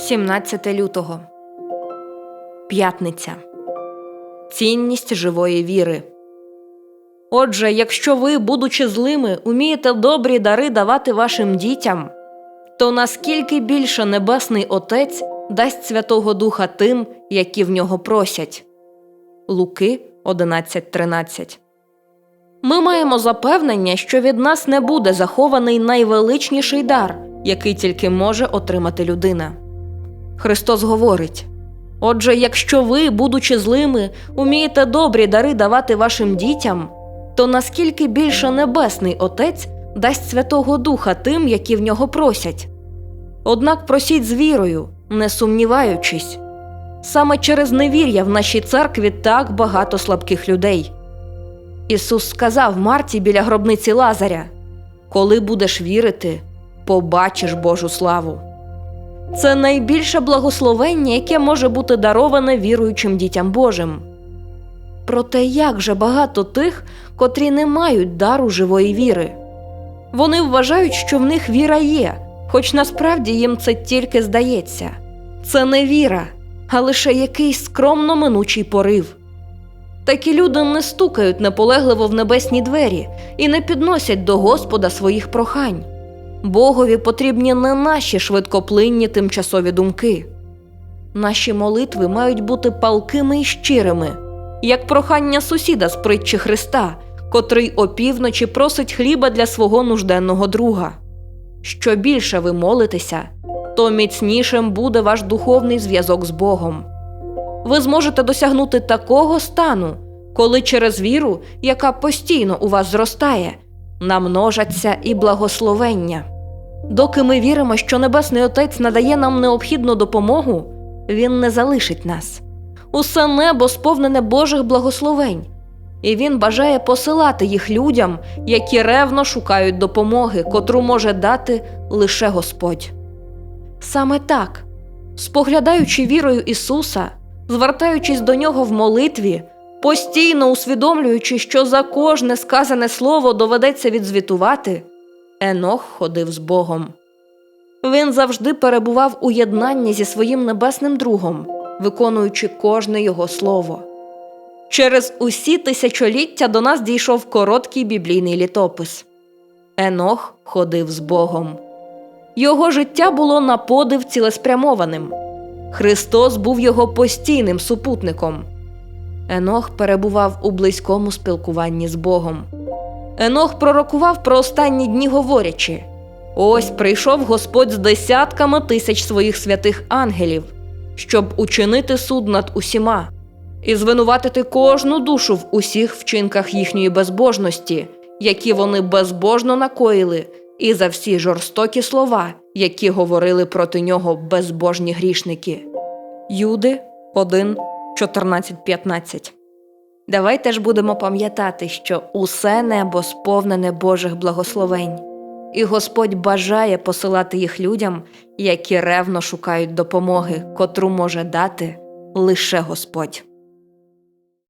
17 лютого. П'ятниця. Цінність живої віри. Отже, якщо ви, будучи злими, умієте добрі дари давати вашим дітям, то наскільки більше Небесний Отець дасть Святого Духа тим, які в нього просять. Луки 11.13 Ми маємо запевнення, що від нас не буде захований найвеличніший дар, який тільки може отримати людина. Христос говорить: Отже, якщо ви, будучи злими, умієте добрі дари давати вашим дітям, то наскільки більше Небесний Отець дасть Святого Духа тим, які в нього просять. Однак просіть з вірою, не сумніваючись. Саме через невір'я в нашій церкві так багато слабких людей. Ісус сказав Марті біля гробниці Лазаря: Коли будеш вірити, побачиш Божу славу. Це найбільше благословення, яке може бути дароване віруючим дітям Божим. Проте як же багато тих, котрі не мають дару живої віри. Вони вважають, що в них віра є, хоч насправді їм це тільки здається. Це не віра, а лише якийсь скромно минучий порив. Такі люди не стукають наполегливо в небесні двері і не підносять до Господа своїх прохань. Богові потрібні не наші швидкоплинні тимчасові думки. Наші молитви мають бути палкими і щирими, як прохання сусіда з притчі Христа, котрий опівночі просить хліба для свого нужденного друга. Що більше ви молитеся, то міцнішим буде ваш духовний зв'язок з Богом. Ви зможете досягнути такого стану, коли через віру, яка постійно у вас зростає, намножаться і благословення. Доки ми віримо, що Небесний Отець надає нам необхідну допомогу, Він не залишить нас. Усе небо сповнене Божих благословень, і Він бажає посилати їх людям, які ревно шукають допомоги, котру може дати лише Господь. Саме так, споглядаючи вірою Ісуса, звертаючись до Нього в молитві, постійно усвідомлюючи, що за кожне сказане слово доведеться відзвітувати, Енох ходив з Богом. Він завжди перебував у єднанні зі своїм небесним другом, виконуючи кожне його слово. Через усі тисячоліття до нас дійшов короткий біблійний літопис. Енох ходив з Богом. Його життя було на подив цілеспрямованим. Христос був його постійним супутником. Енох перебував у близькому спілкуванні з Богом. Енох пророкував про останні дні, говорячи: Ось прийшов Господь з десятками тисяч своїх святих ангелів, щоб учинити суд над усіма і звинуватити кожну душу в усіх вчинках їхньої безбожності, які вони безбожно накоїли, і за всі жорстокі слова, які говорили проти нього безбожні грішники. Юди 1, 14, 15 Давайте ж будемо пам'ятати, що усе небо сповнене Божих благословень, і Господь бажає посилати їх людям, які ревно шукають допомоги, котру може дати лише Господь.